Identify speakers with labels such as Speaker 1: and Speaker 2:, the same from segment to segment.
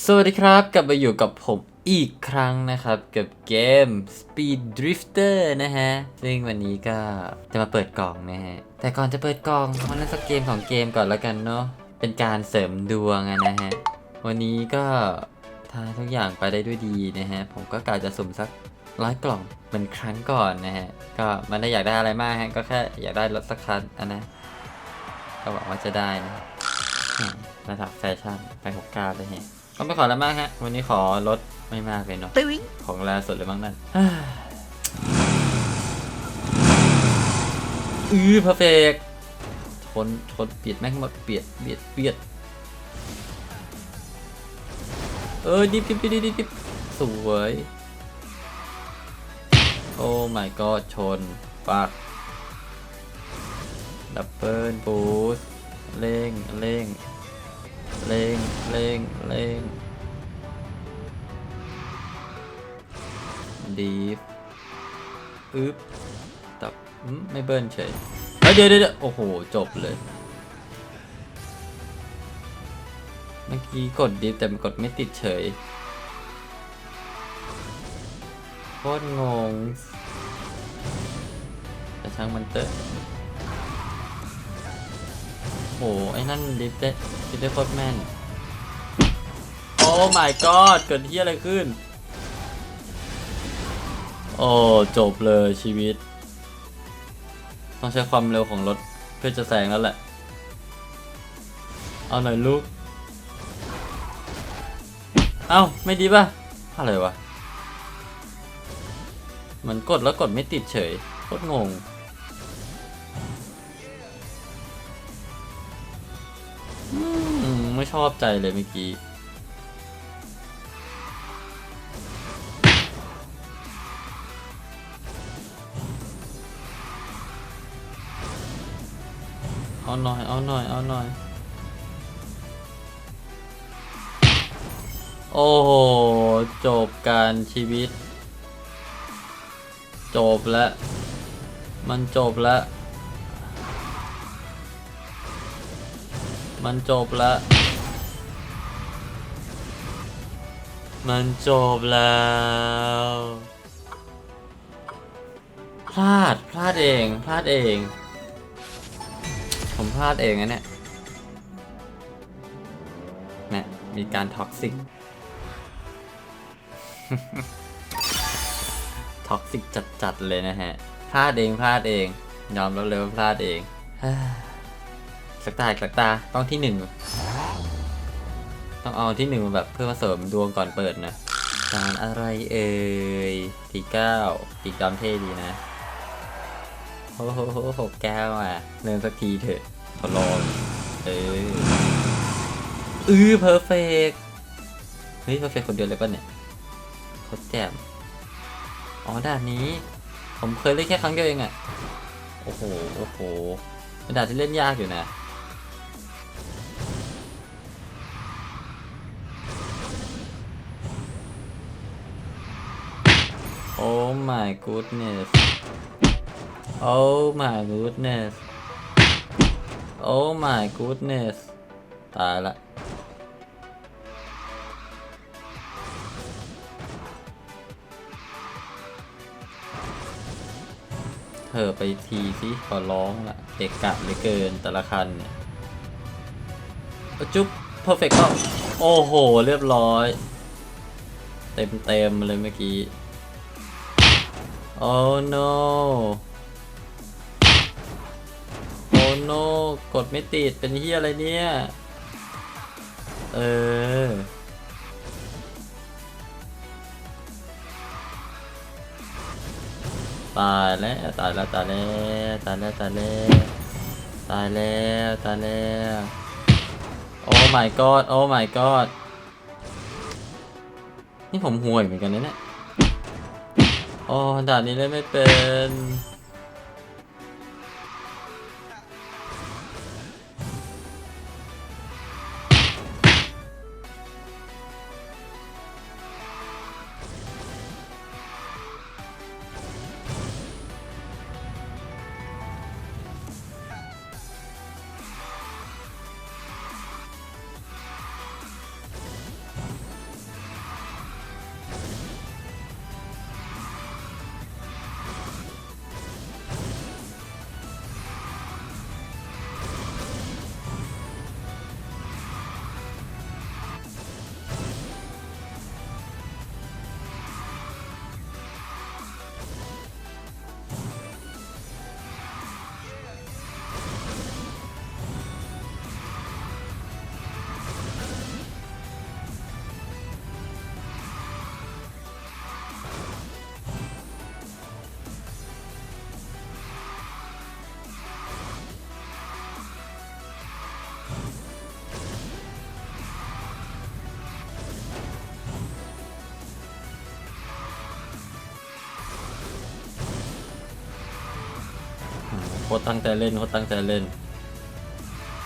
Speaker 1: สวัสดีครับ กลับมาอยู่กับผมอีกครั้งนะครับ กับเกม Speed Drifter นะฮะ ซึ่งวันนี้ก็จะมาเปิดกล่องนะฮะ แต่ก่อนจะเปิดกล่องมาเล่นสักเกมของเกมก่อนแล้วกันเนาะเป็นการเสริมดวงนะฮะ วันนี้ก็ถ้าทุกอย่างไปได้ด้วยดีนะฮะ ผมก็กะจะสุ่มสักร้อยกล่องเหมือนครั้งก่อนนะฮะ ก็ไมันได้อยากได้อะไรมากฮะก็แค่อยากได้รถสักคันอะนะ ก็หวังว่าจะได้นะระดับแฟชั่นไปหกกาเลยฮะ ก็ไม่ขอแล้วมากฮะ วันนี้ขอลดไม่มากเลยเนาะของแรสุดเลยบ้างนั่นอือเพอร์เฟกทนทนเปียดแม่งหมดเปียดเบียดเบียดเออดิบดิบดิบดิบดิบสวยโอ้ my god ชนปักดับเบิลบูสเร่งเร่ง เร่งเร่งเร่งดีฟอึ๊บตับไม่เบิ้ลเฉยเฮ้ยเดี๋ยวเดี๋ยวโอ้โห จบเลย เมื่อกี้กดดิฟแต่กดไม่ติดเฉยโคตรงงแต่ช่างมันเตอะ หไอ้นั่นดิฟได้ดิฟได้โคตรแม่น โอ้ my god เกิดที่อะไรขึ้น โอ้ จบเลยชีวิต ต้องใช้ความเร็วของรถเพื่อจะแซงแล้วแหละ เอาหน่อยลูก เอ้า ไม่ดีป่ะ อะไรวะ มันกดแล้วกดไม่ติดเฉยโคตรงง ชอบใจเลยเมื่อกี้ เอาหน่อย เอาหน่อย เอาหน่อย โอ้โห จบการชีวิต จบแล้ว มันจบแล้วมันจบแล้ว มันจบแล้ว พลาด พลาดเอง พลาดเอง ผมพลาดเองนะเนี่ยเนี่ยมีการท็อกซิก ท็อกซิกจัดๆเลยนะฮะ พลาดเอง พลาดเอง ยอมรับเลยว่าพลาดเอง สักตาสักตา ต้องที่หนึ่ง ต้องเอาที่หนึ่งแบบเพื่อมาเสริมดวงก่อนเปิดนะการอะไรเอ่ยทีเก้าอีกจอมเท่ดีนะโอ้โหหกแก้วอะเริ่มสักทีเถอะขอลองเอออือเพอร์เฟกเฮ้ยเพอร์เฟกคนเดียวเลยป่ะเนี่ยโคตรแจ่มอ๋อด่านนี้ ผมเคยเล่นแค่ครั้งเดียวเองอะ โอ้โห โอ้โหเป็นด่านที่เล่นยากอยู่นะ โอ้ my goodness โอ้ my goodness โอ้ my goodness ตายละเธอไปทีสิขอร้องละเอกกะเหลือเกินแต่ละคันเนี่ยจุ๊บ perfect ก็โอ้โห เรียบร้อย เต็มเต็มเลยเมื่อกี้ โอ้ no โอ้ no กดไม่ติด เป็นเฮียอะไรเนี่ย เออ ตายแล้ว ตายแล้ว ตายแล้ว ตายแล้ว ตายแล้ว ตายแล้ว ตายแล้วโอ้ my god โอ้ my god นี่ผมห่วยเหมือนกันนะเนี่ย โอ้ด่านนี้เล่นไม่เป็น ตรตั้งใจเล่นโคตรตั้งใจเล่น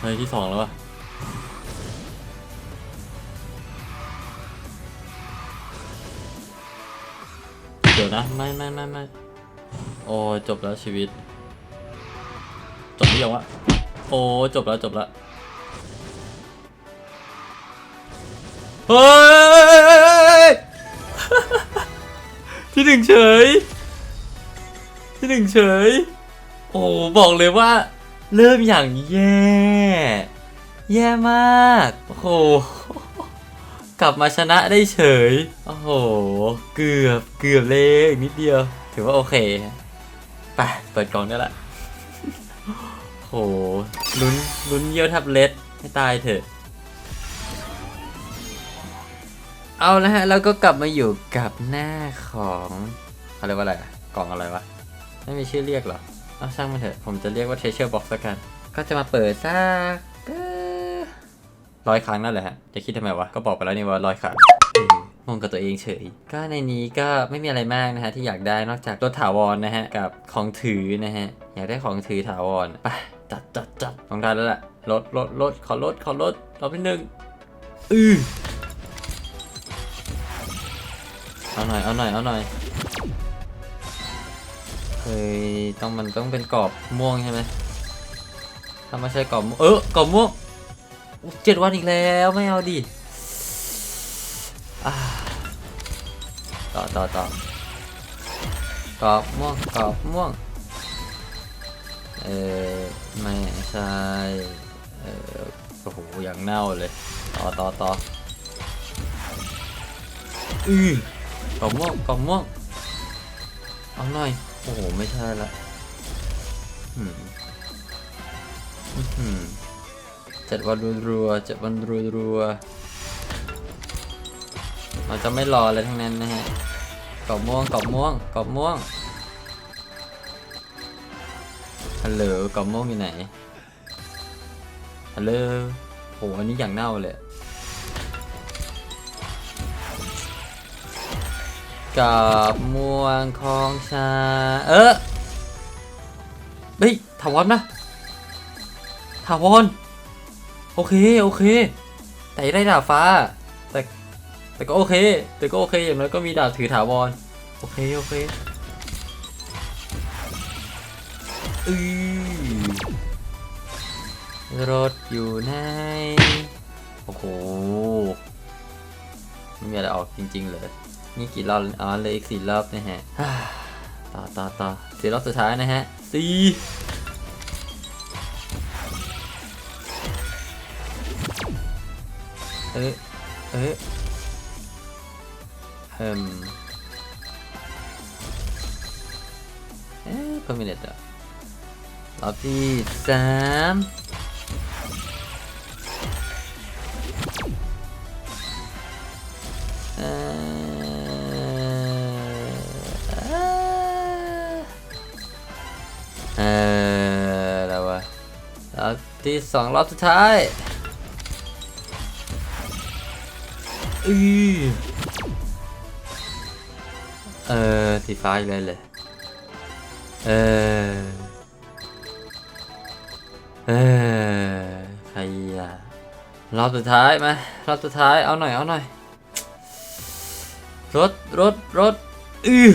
Speaker 1: เฮ้ยที่สองแล้ววะเดี๋ยวนะไม่ไม่ไม่ไม่โอ้จบแล้วชีวิต จบหรือยังวะโอ้จบแล้วจบแล้วเฮ้ยที่หนึ่งเฉยที่หนึ่งเฉย โอ้บอกเลยว่า เริ่มอย่างแย่ แย่มาก โอ้โห กลับมาชนะได้เฉย โอ้โห เกือบเกือบเลยอีกนิดเดียว ถือว่าโอเคไปเปิดกล่องได้ละโหลุ้นลุ้นเยี่ยวทับเล็ดให้ตายเถอะ เอาละฮะแล้วก็กลับมาอยู่กับหน้าของเขาเรียกว่าอะไรอะกล่องอะไรวะ ไม่มีชื่อเรียกหรอ เอาช่างมันเถอะผมจะเรียกว่า treasure box ละกัน ก็จะมาเปิดสักร้อยครั้งนั่นแหละฮะจะคิดทำไมวะ ก็บอกไปแล้วนี่ว่าร้อยครั้งงงกับตัวเองเฉย ก็ในนี้ก็ไม่มีอะไรมากนะฮะ ที่อยากได้นอกจากรถถาวรนะฮะ กับของถือนะฮะ อยากได้ของถือถาวรไปจัดจัดจัดต้องได้แล้วแหละรถรถรถขอรถขอรถรอบที่หนึ่งอือเอาหน่อยเอาหน่อยเอาหน่อย เฮ้ยต้องมันต้องเป็นกรอบม่วงใช่ไหมถ้าไม่ใช่กรอบเออกรอบม่วงเจ็ดวันอีกแล้วไม่เอาดิต่อต่อต่อกรอบม่วงกรอบม่วงเออไม่ใช่เออโอ้โหอย่างเน่าเลยต่อต่อต่ออือกรอบม่วงกรอบม่วงเอาหน่อย โอ้โห ไม่ใช่ละหืมอื้อหืมเจ็ดวันรัวๆเจ็ดวันรัวๆเราจะไม่รอเลยทั้งนั้นนะฮะกอบม่วงกอบม่วงกอบม่วงฮัลโหลกอบม่วงอยู่ไหนฮัลโหลโหอันนี้อย่างเน่าเลย กับม่วงของชา เออเฮ้ยถาวรนะถาวรโอเค โอเค แต่ได้ดาบฟ้า แต่ แต่ก็โอเค แต่ก็โอเคอย่างน้อยก็มีดาบถือถาวรโอเค โอเคอือรถอยู่ไหนโอ้โหไม่มีอะไรออกจริง ๆ เลย นี่กี่รอบอ๋อเลยอีกสี่รอบนะฮะต่อต่อต่อสี่รอบสุดท้ายนะฮะสี่เอ๊ะเอ๊ะเฮิมเอ๊ะคอมมิเนตอะรอบที่สาม ที่สองรอบสุดท้ายอือเออสีฟ้าอีกเลยเลยเออเออใครอะรอบสุดท้ายไหมรอบสุดท้ายเอาหน่อยเอาหน่อยรถรถรถอือ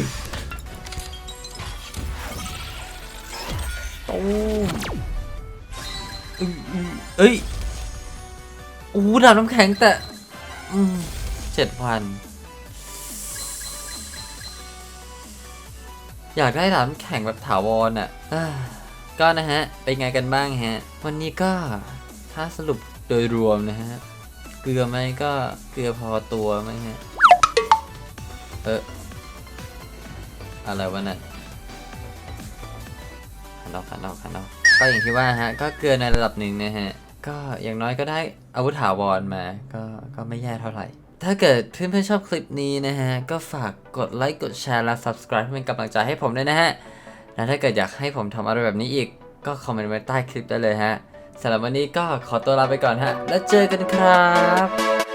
Speaker 1: ตูม เอ้ยอู้ดาบน้ำแข็งแต่เจ็ดวันอยากได้ดาบน้ำแข็งแบบถาวรอะอ่าก็นะฮะ เป็นไงกันบ้างฮะ วันนี้ก็ถ้าสรุปโดยรวมนะฮะ เกลือไหมก็เกลือพอตัวไหมฮะ เอออะไรวะเนี่ยขันออกขันออกขันออก ก็อย่างที่ว่าฮะ ก็เกลือในระดับหนึ่งนะฮะ ก็อย่างน้อยก็ได้อาวุธถาวรมา ก็ก็ไม่แย่เท่าไหร่ ถ้าเกิดเพื่อนๆชอบคลิปนี้นะฮะ ก็ฝากกดไลค์กดแชร์และ subscribe เป็นกำลังใจให้ผมด้วยนะฮะ และถ้าเกิดอยากให้ผมทำอะไรแบบนี้อีก ก็คอมเมนต์ไว้ใต้คลิปได้เลยฮะสำหรับวันนี้ก็ขอตัวลาไปก่อนฮะ แล้วเจอกันครับ